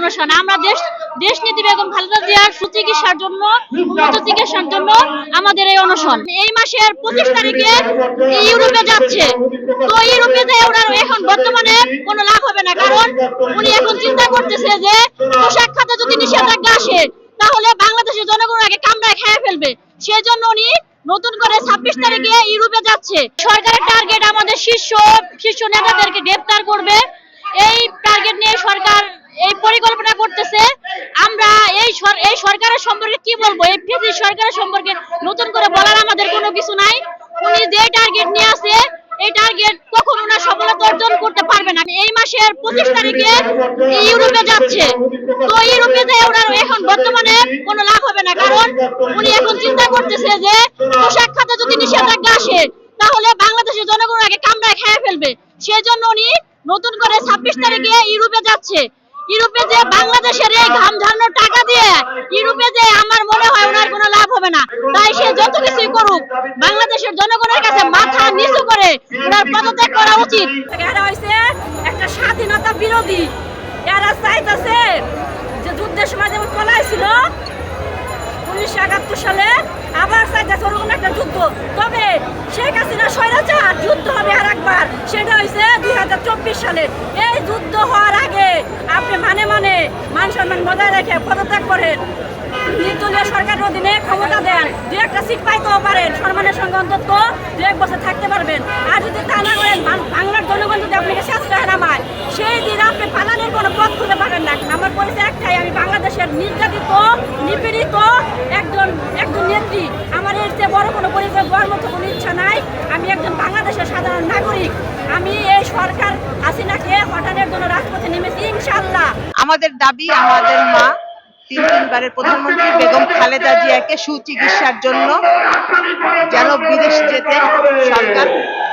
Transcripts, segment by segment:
অনশন আমরা দেশ দেশ বেগম খালেদা জিয়ার সুচিকিৎসার জন্য, উন্নত চিকিৎসার জন্য আমাদের এই অনশন। এই মাসের পঁচিশ তারিখে ইউরোপে যাচ্ছে। তো ইউরোপে যে ওনার এখন বর্তমানে কোনো লাভ হবে না, কারণ উনি এখন চিন্তা করতেছে যে পোশাক খাতে যদি নিষেধাজ্ঞা আসে, তাহলে বাংলাদেশের জনগণ আগে কামড়ায় খেয়ে ফেলবে। সেই জন্য উনি নতুন করে ছাব্বিশ তারিখে ইউরোপে যাচ্ছে। সরকারের টার্গেট আমাদের শীর্ষ শীর্ষ নেতাদেরকে গ্রেপ্তার করবে। এই টার্গেট নিয়ে সরকার এই পরিকল্পনা করতেছে। আমরা এই এই সরকারের সম্পর্কে কি বলব? এই ফেসি সরকারের সম্পর্কে নতুন করে বলার আমাদের কোনো কিছু নাই। উনি যে টার্গেট নিয়ে আছে, এই টার্গেট কখন ওনার সফলতা অর্জন করতে পারবে না। এই মাসের পঁচিশ তারিখে ইউরোপে যাচ্ছে। তো ইউরোপে যে ওনার এখন বর্তমানে কোনো লাভ হবে না। কারণ উনি এখন চিন্তা করতেছে যে পোশাক খাতে যদি নিষেধাজ্ঞা আসে, তাহলে বাংলাদেশের জনগণ আগে কামড়ায় খেয়ে ফেলবে। সেই জন্য উনি নতুন করে ছাব্বিশ তারিখে ইউরোপে যাচ্ছে। ইউরোপে যে বাংলাদেশের এই ঘাম ঝরানোর টাকা দিয়ে ইউরোপে যে আমার মনে হয় ওনার কোনো লাভ হবে না, তাই সে যত কিছুই করুক, বাংলাদেশের জনগণের কাছে মাথা নিচু করে ওনার পদত্যাগ করা উচিত। এরা হয়েছে একটা স্বাধীনতা বিরোধী। এরা চাইতেছে যে যুদ্ধের সময় যেমন পলাইছিল উনিশশো একাত্তর সালে আবার চাইতেছে ওরকম একটা যুদ্ধ। তবে শেখ হাসিনা স্বৈরাচার, যুদ্ধ হবে আর একবার। সেটা হয়েছে দুই হাজার চব্বিশ সালে। এই যুদ্ধ হওয়ার আগে আপনি মানে মানে মান সম্মান বজায় রেখে পদত্যাগ করেন। নির্দলীয় সরকারের অধীনে ক্ষমতা দেন। দু একটা সিট পাইতেও পারেন। সম্মানের সঙ্গে অন্তত দু এক বছর থাকতে পারবেন। আর যদি তা না করেন বাংলার জনগণ যদি আপনাকে শাস্ত্রায় নামায় সেই দিন আপনি পালানোর কোনো পথ খুঁজে পাবেন না। আমার পরিচয় একটাই, আমি বাংলাদেশের নির্যাতিত, নিপীড়িত একজন একজন নেত্রী। আমার এর চেয়ে বড় কোনো পরিচয় মতো কোনো ইচ্ছা নাই। আমি একজন বাংলাদেশের সাধারণ নাগরিক। আমি এই সরকার হাসিনাকে হটানোর জন্য রাজপথে নেমেছি ইনশাল্লাহ আমাদের দাবি, আমাদের মা, তিন তিনবারের প্রধানমন্ত্রী বেগম খালেদা জিয়াকে সুচিকিৎসার জন্য যেন বিদেশ যেতে সরকার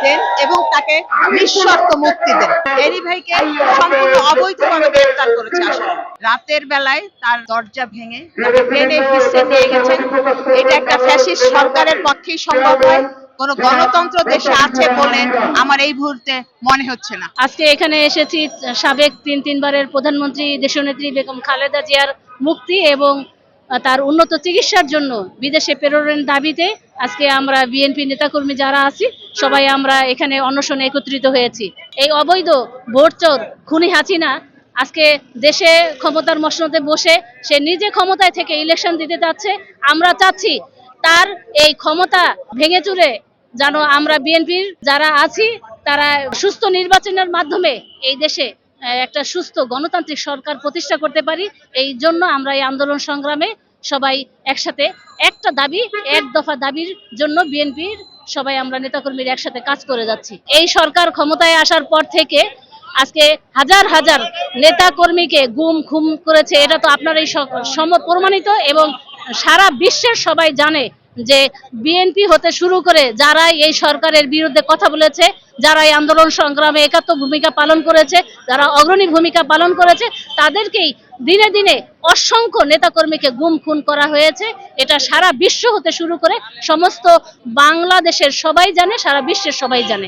দেন এবং তাকে নিঃশর্ত মুক্তি দেন। এরি ভাইকে সম্পূর্ণ অবৈধভাবে গ্রেফতার করেছে আসলে। রাতের বেলায় তার দরজা ভেঙে তাকে প্লেনে হিসেবে নিয়ে গেছেন এটা একটা ফ্যাসিস্ট সরকারের পক্ষেই সম্ভব হয় কোন গণতন্ত্র দেশে আছে বলে আমার এই মুহূর্তে মনে হচ্ছে না। আজকে এখানে এসেছি সাবেক তিন তিনবারের প্রধানমন্ত্রী, দেশনেত্রী বেগম খালেদা জিয়ার মুক্তি এবং তার উন্নত চিকিৎসার জন্য বিদেশে প্রেরণের দাবিতে আজকে আমরা বিএনপি নেতাকর্মী যারা আছি, সবাই আমরা এখানে অনশনে একত্রিত হয়েছি। এই অবৈধ ভোটচোর খুনি হাসিনা আজকে দেশে ক্ষমতার মসনদে বসে সে নিজে ক্ষমতায় থেকে ইলেকশন দিতে যাচ্ছে। আমরা চাচ্ছি তার এই ক্ষমতা ভেঙে চুরে যেন আমরা বিএনপির যারা আছি, তারা সুস্থ নির্বাচনের মাধ্যমে এই দেশে একটা সুস্থ গণতান্ত্রিক সরকার প্রতিষ্ঠা করতে পারি, এই জন্য আমরা এই আন্দোলন সংগ্রামে সবাই একসাথে, একটা দাবি, এক দফা দাবির জন্য বিএনপির সবাই আমরা নেতাকর্মীরা একসাথে কাজ করে যাচ্ছি। এই সরকার ক্ষমতায় আসার পর থেকে আজকে হাজার হাজার নেতা কর্মীকে গুম খুম করেছে, এটা তো আপনার এই সম প্রমাণিত এবং সারা বিশ্বের সবাই জানে। যে বিএনপি হতে শুরু করে যারাই এই সরকারের বিরুদ্ধে কথা বলেছে যারা আন্দোলন সংগ্রামে একাত্ম ভূমিকা পালন করেছে, যারা অগ্রণী ভূমিকা পালন করেছে, তাদেরকেই দিনে দিনে অসংখ্য নেতাকর্মীকে গুম খুন করা হয়েছে। এটা সারা বিশ্ব হতে শুরু করে সমস্ত বাংলাদেশের সবাই জানে, সারা বিশ্বের সবাই জানে।